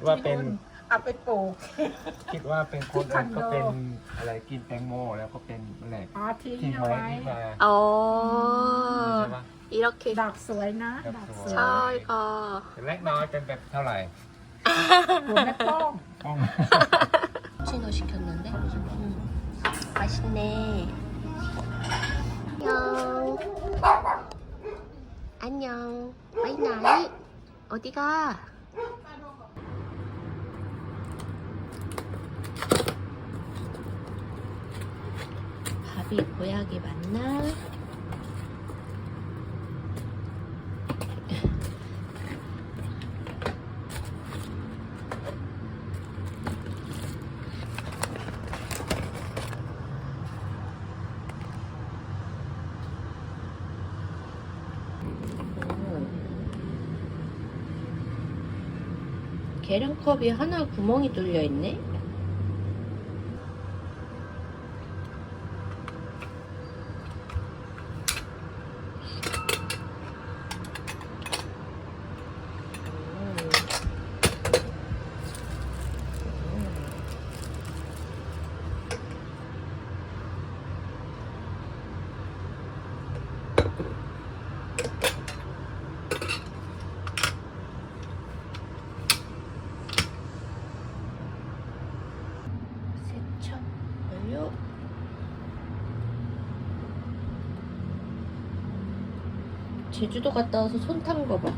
ดว่าเป็น เอาไปปลูก คิดว่าเป็นคนที่นก็เป็นอะไรกินแตงโมแล้วก็เป็นอะไรทิ้งที่ไว้ที่มาอ๋อใช่ปะ อีล็อกเคดักสวยนะดอกสวยใช่ค่ะเล็กน้อยเป็นแบบเท่าไหร่หัวแม่ป้อง ชิโนชิคันนันเด้มาชิเน่ยองอันยองไปไหน โอติก้า 밥이 고약이 맞나? 계량컵이 하나 구멍이 뚫려 있네. 제주도 갔다 와서 손 탄 거 봐.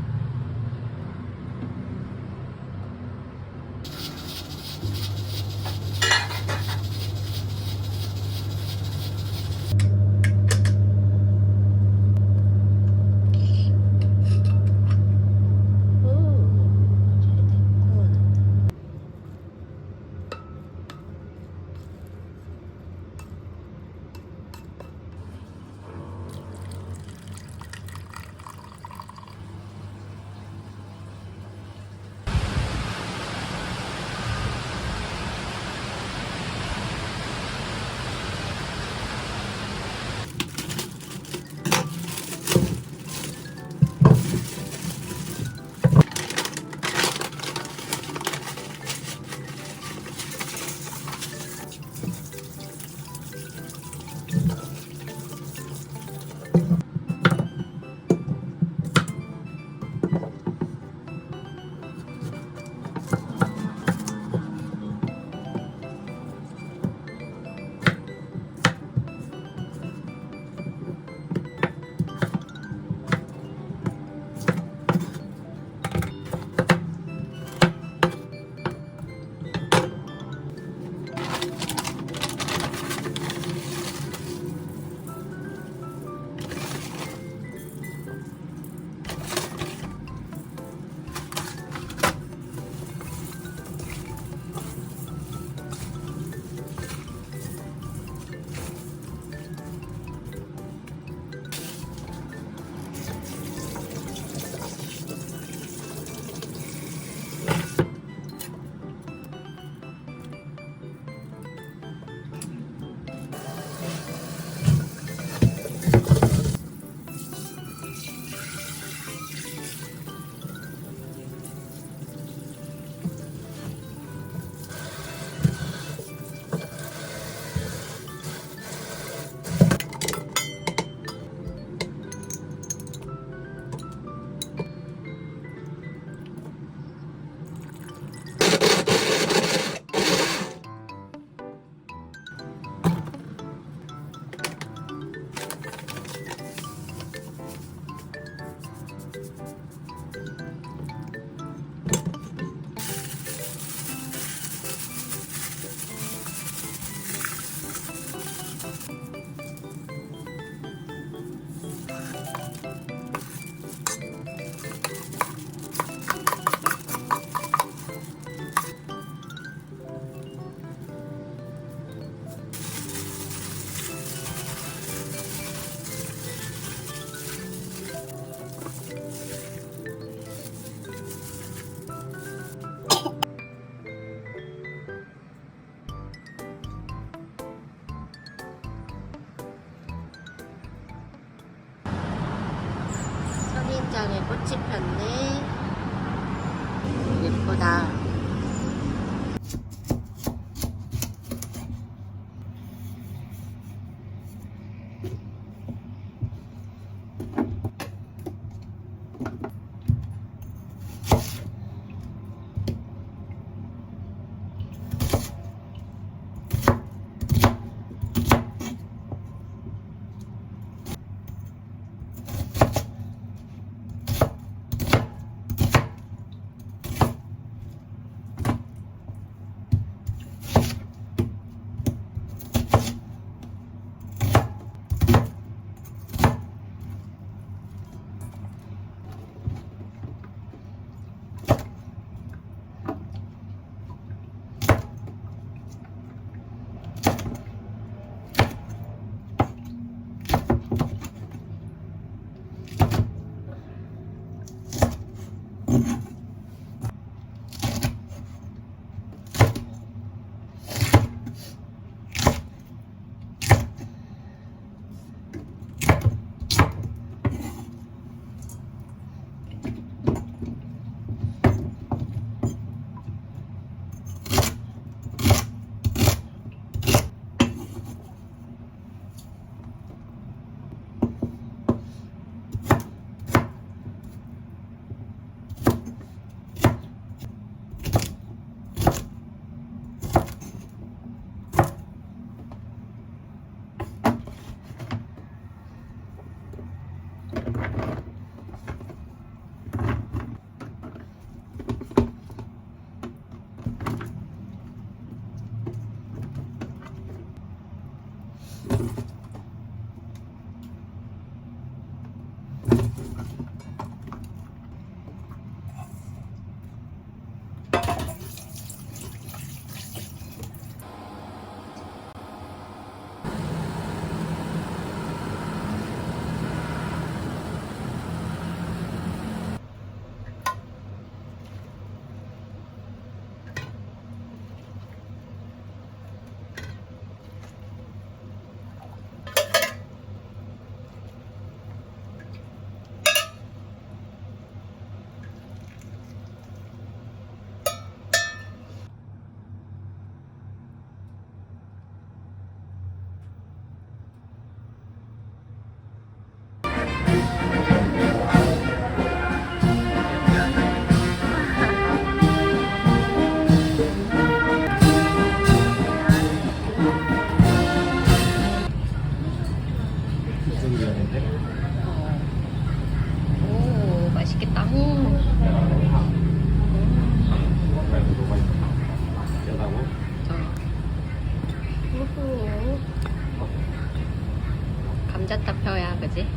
감자타표야, 그지?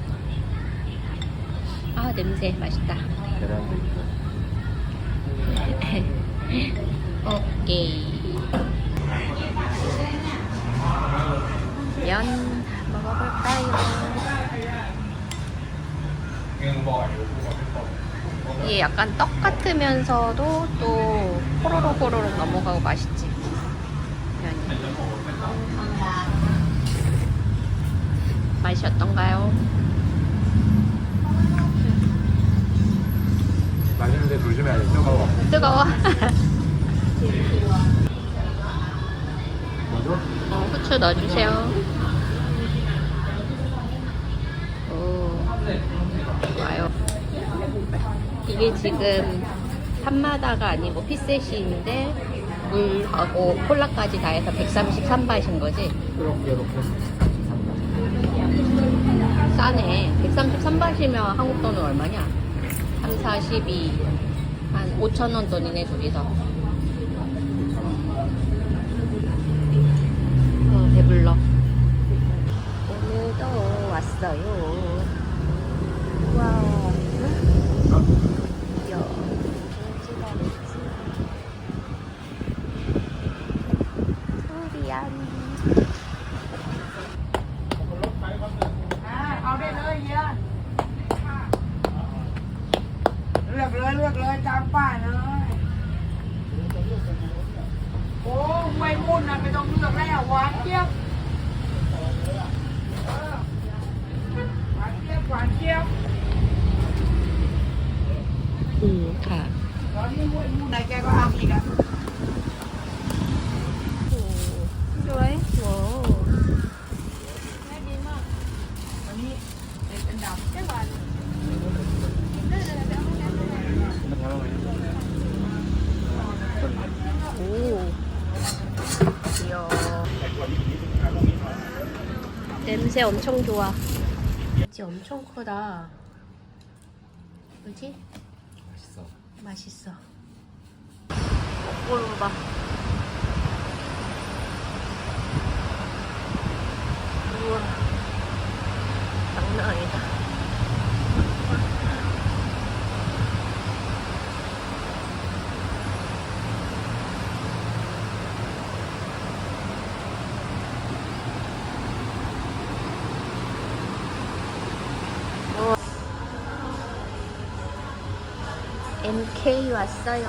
아, 냄새 맛있다. 오케이. 면 먹어볼까요? 이게 약간 떡 같으면서도 또 호로록 호로록 넘어가고 맛있지. 면이. 맛이 어떤가요? 맛있는데 조심해야 돼. 뜨거워. 뜨거워. 뭐죠? 어, 후추 넣어주세요. 오, 좋아요. 이게 지금 한마다가 아니고 피셋인데 물하고 콜라까지 다 해서 133바트인 거지? 이렇게 이렇게. 싸네. 133바트면 한국 돈은 얼마냐? 3, 4, 12. 한 5천원 돈이네, 둘이서. หวานเจี๊ยบ 냄새 엄청 좋아. 진짜 엄청 크다. 그지? 맛있어. 맛있어. 이걸로 봐. 우와. 장난 아니다. MK 왔어요.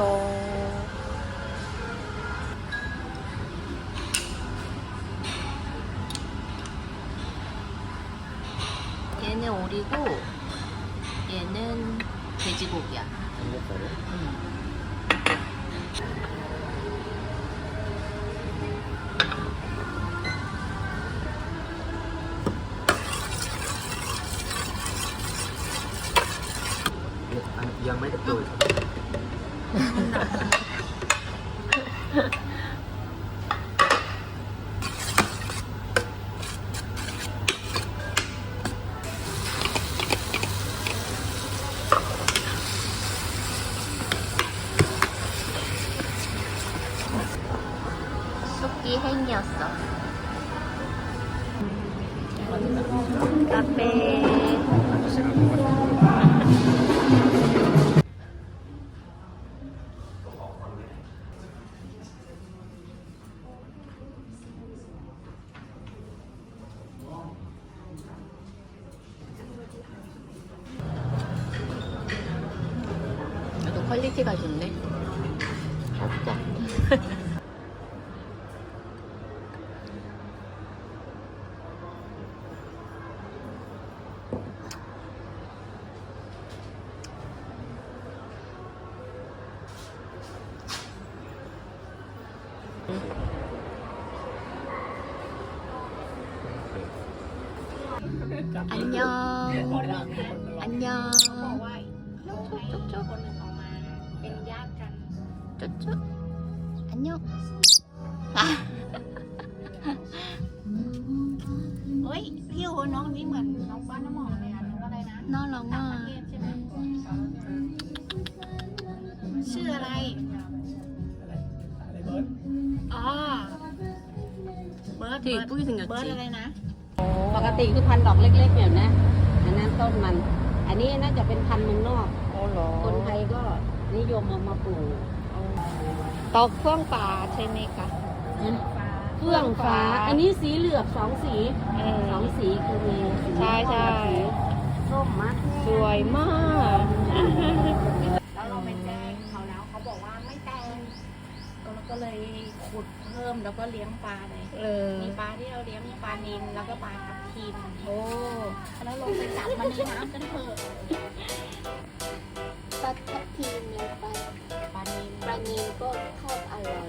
얘는 오리고 얘는 돼지고기야. 삼겹살에 음.ยังไม่ได้เปิด 쑥 퀄리티가 좋네. 진짜. 안녕. 안녕. 쪽쪽쪽. เฮ้ยพี่โอน้องนี้เหมือนน้องบ้านน้ำหมองเลยอะน้องอะไรนะน้อรักต่มางระกเอะชื่ออะไรอ๋อ เบิร์ดที่พูดถึงกับ เบิร์ดอะไรนะ ปกติคือพันดอกเล็กๆแบบนะอันนั้นต้นมัน อันนี้น่าจะเป็นพันเมืองนอก คนไทยก็นิยมเอามาปลูก ตอกเครื่องป่าใช่ไหมคะเครื่องฟ้า อันนี้สีเหลือบสองสีสองสีคือมีสีใช่ใช่ ส้มมากสวยมาก แล้วเราไปแจ้งเขาแล้วเขาบอกว่าไม่แต่งก็ก็เลยขุดเพิ่มแล้วก็เลี้ยงปลาเลยเออ มีปลาที่เราเลี้ยงมีปลานิลแล้วก็ปลาทับทิมโอ้ แล้วลงไปจับมันในน้ำกันเถอะปลาทับทีมลงไป ก็ทอดอร่อย